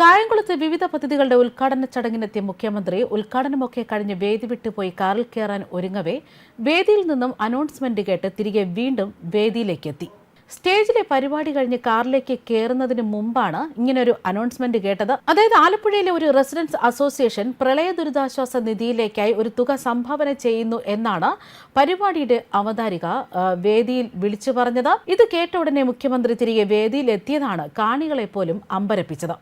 കായംകുളത്ത് വിവിധ പദ്ധതികളുടെ ഉദ്ഘാടന ചടങ്ങിനെത്തിയ മുഖ്യമന്ത്രി ഉദ്ഘാടനമൊക്കെ കഴിഞ്ഞ് വേദി വിട്ടുപോയി കാറിൽ കയറാൻ ഒരുങ്ങവേ വേദിയിൽ നിന്നും അനൗൺസ്മെന്റ് കേട്ട് തിരികെ വീണ്ടും വേദിയിലേക്ക് എത്തി സ്റ്റേജിലെ പരിപാടി കഴിഞ്ഞ് കാറിലേക്ക് കയറുന്നതിന് മുമ്പാണ് ഇങ്ങനൊരു അനൗൺസ്മെന്റ് കേട്ടത്. അതായത് ആലപ്പുഴയിലെ ഒരു റെസിഡൻസ് അസോസിയേഷൻ പ്രളയ ദുരിതാശ്വാസ നിധിയിലേക്കായി ഒരു തുക സംഭാവന ചെയ്യുന്നു എന്നാണ് പരിപാടിയുടെ അവതാരിക വേദിയിൽ വിളിച്ചു പറഞ്ഞത്. ഇത് കേട്ട ഉടനെ മുഖ്യമന്ത്രി തിരികെ വേദിയിൽ എത്തിയതാണ് കാണികളെ പോലും അമ്പരപ്പിച്ചത്.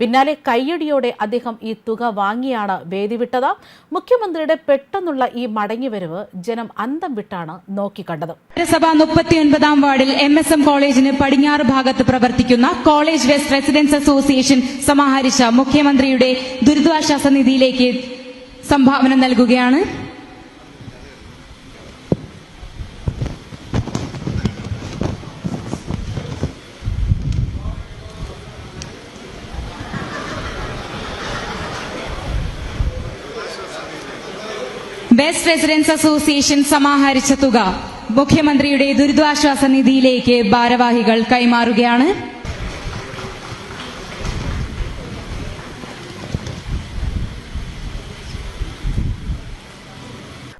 പിന്നാലെ കയ്യടിയോടെ അദ്ദേഹം ഈ തുക വാങ്ങിയാണ് വേദി വിട്ടത് മുഖ്യമന്ത്രിയുടെ പെട്ടെന്നുള്ള ഈ മടങ്ങിവരവ് ജനം അന്തം വിട്ടാണ് നോക്കിക്കണ്ടത്. നഗരസഭ മുപ്പത്തിയൊൻപതാം വാർഡിൽ എം എസ് എം കോളേജിന് പടിഞ്ഞാറ് ഭാഗത്ത് പ്രവർത്തിക്കുന്ന കോളേജ് വെസ്റ്റ് റെസിഡൻസ് അസോസിയേഷൻ സമാഹരിച്ച മുഖ്യമന്ത്രിയുടെ ദുരിതാശ്വാസ നിധിയിലേക്ക് സംഭാവന നൽകുകയാണ്. വെസ്റ്റ് റെസിഡൻസ് അസോസിയേഷൻ സമാഹരിച്ച തുക മുഖ്യമന്ത്രിയുടെ ദുരിതാശ്വാസ നിധിയിലേക്ക് ഭാരവാഹികൾ കൈമാറുകയാണ്.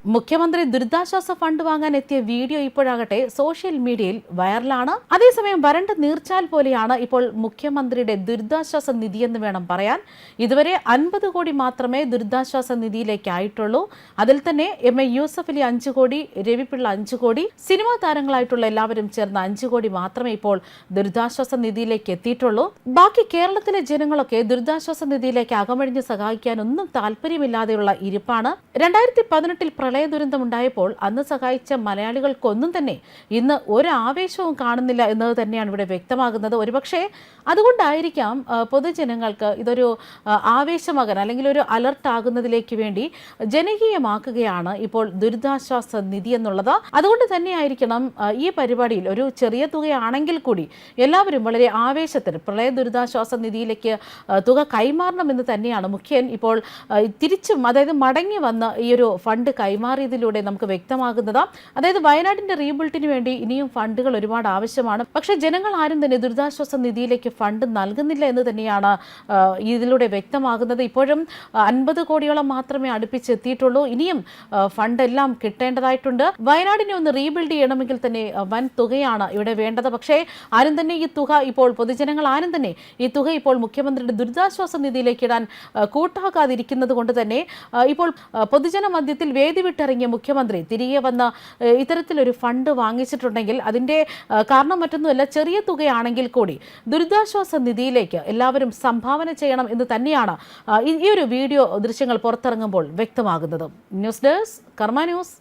മുഖ്യമന്ത്രി ദുരിതാശ്വാസ ഫണ്ട് വാങ്ങാൻ എത്തിയ വീഡിയോ ഇപ്പോഴാകട്ടെ സോഷ്യൽ മീഡിയയിൽ വൈറലാണ്. അതേസമയം വരണ്ട നീർച്ചാൽ പോലെയാണ് ഇപ്പോൾ മുഖ്യമന്ത്രിയുടെ ദുരിതാശ്വാസ നിധി എന്ന് വേണം പറയാൻ. ഇതുവരെ അൻപത് കോടി മാത്രമേ ദുരിതാശ്വാസ നിധിയിലേക്ക് ആയിട്ടുള്ളൂ അതിൽ തന്നെ എം എ യൂസഫ് അലി അഞ്ചു കോടി രവിപിള്ള അഞ്ചു കോടി സിനിമാ താരങ്ങളായിട്ടുള്ള എല്ലാവരും ചേർന്ന അഞ്ചു കോടി മാത്രമേ ഇപ്പോൾ ദുരിതാശ്വാസ നിധിയിലേക്ക് എത്തിയിട്ടുള്ളൂ. ബാക്കി കേരളത്തിലെ ജനങ്ങളൊക്കെ ദുരിതാശ്വാസ നിധിയിലേക്ക് അകമഴിഞ്ഞ് സഹായിക്കാൻ ഒന്നും താല്പര്യമില്ലാതെയുള്ള ഇരിപ്പാണ്. രണ്ടായിരത്തി പതിനെട്ടിൽ പ്രളയ ദുരന്തമുണ്ടായപ്പോൾ അന്ന് സഹായിച്ച മലയാളികൾക്കൊന്നും തന്നെ ഇന്ന് ഒരു ആവേശവും കാണുന്നില്ല എന്നത് തന്നെയാണ് ഇവിടെ വ്യക്തമാകുന്നത്. ഒരുപക്ഷെ അതുകൊണ്ടായിരിക്കാം പൊതുജനങ്ങൾക്ക് ഇതൊരു ആവേശമാകാൻ അല്ലെങ്കിൽ ഒരു അലർട്ട് ആകുന്നതിലേക്ക് വേണ്ടി ജനകീയമാക്കുകയാണ് ഇപ്പോൾ ദുരിതാശ്വാസ നിധി എന്നുള്ളത്. അതുകൊണ്ട് തന്നെയായിരിക്കണം ഈ പരിപാടിയിൽ ഒരു ചെറിയ തുകയാണെങ്കിൽ കൂടി എല്ലാവരും വളരെ ആവേശത്തിൽ പ്രളയ ദുരിതാശ്വാസ നിധിയിലേക്ക് തുക കൈമാറണമെന്ന് തന്നെയാണ് മുഖ്യൻ ഇപ്പോൾ തിരിച്ചും അതായത് മടങ്ങി വന്ന ഈ ഒരു ഫണ്ട് കൈമാറിയതിലൂടെ നമുക്ക് വ്യക്തമാകുന്നത്. അതായത് വയനാടിന്റെ റീബിൽഡിന് വേണ്ടി ഇനിയും ഫണ്ടുകൾ ഒരുപാട് ആവശ്യമാണ്. പക്ഷേ ജനങ്ങൾ ആരും തന്നെ ദുരിതാശ്വാസ നിധിയിലേക്ക് ഫണ്ട് നൽകുന്നില്ല എന്ന് തന്നെയാണ് ഇതിലൂടെ വ്യക്തമാകുന്നത്. ഇപ്പോഴും അൻപത് കോടിയോളം മാത്രമേ അടുപ്പിച്ചെത്തിയിട്ടുള്ളൂ. ഇനിയും ഫണ്ടെല്ലാം കിട്ടേണ്ടതായിട്ടുണ്ട്. വയനാടിനെ ഒന്ന് റീബിൽഡ് ചെയ്യണമെങ്കിൽ തന്നെ വൻ തുകയാണ് ഇവിടെ വേണ്ടത്. പക്ഷേ ആരും തന്നെ ഈ തുക ഇപ്പോൾ പൊതുജനങ്ങൾ ആരും തന്നെ ഈ തുക ഇപ്പോൾ മുഖ്യമന്ത്രിയുടെ ദുരിതാശ്വാസ നിധിയിലേക്ക് ഇടാൻ കൂട്ടാക്കാതിരിക്കുന്നത് കൊണ്ട് തന്നെ ഇപ്പോൾ പൊതുജന മധ്യത്തിൽ വേദി വിട്ടിറങ്ങിയ മുഖ്യമന്ത്രി തിരികെ വന്ന ഇത്തരത്തിലൊരു ഫണ്ട് വാങ്ങിച്ചിട്ടുണ്ടെങ്കിൽ അതിന്റെ കാരണം മറ്റൊന്നുമല്ല ചെറിയ തുകയാണെങ്കിൽ കൂടി ദുരിതാശ്വാസ നിധിയിലേക്ക് എല്ലാവരും സംഭാവന ചെയ്യണം എന്ന് തന്നെയാണ് ഈ ഒരു വീഡിയോ ദൃശ്യങ്ങൾ പുറത്തിറങ്ങുമ്പോൾ വ്യക്തമാകുന്നത്. News desk Karma News.